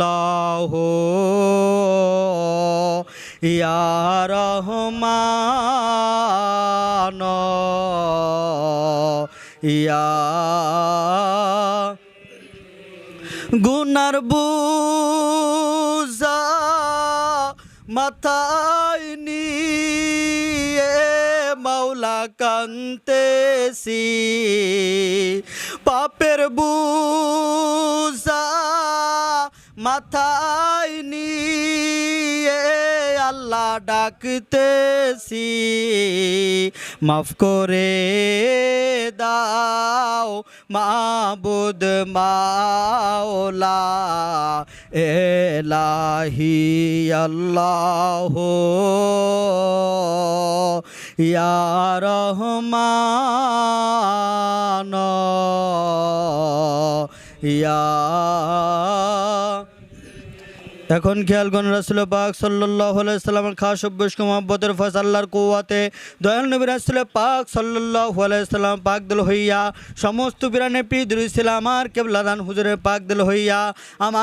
আল্লাহ ইয়া রহমান ইয়া গুনার বুজা মাথায় নিয়ে মাওলা কান্তেছি পাপের বুজা মাথায় নিয়ে আল্লাহ ডাকতেছি। মাফ করে দাও মাবুদ মাওলা। এলাহি আল্লাহ। ইয়া রহমান। ইয়া এখন খেয়াল করুন রাসুল পাক সাল্লাহ সাল্লামের খাস অভ্যস্ক মহব্বতের ফসাল্লার কুয়াতে দয়াল নবী রাসুল পাক সাল্লাহ আলাইসাল্লাম পাক দিল হইয়া, সমস্ত বিরানে পি ইসলাম আর কেবলাদান হুজুরের পাক দিল হইয়া, আমার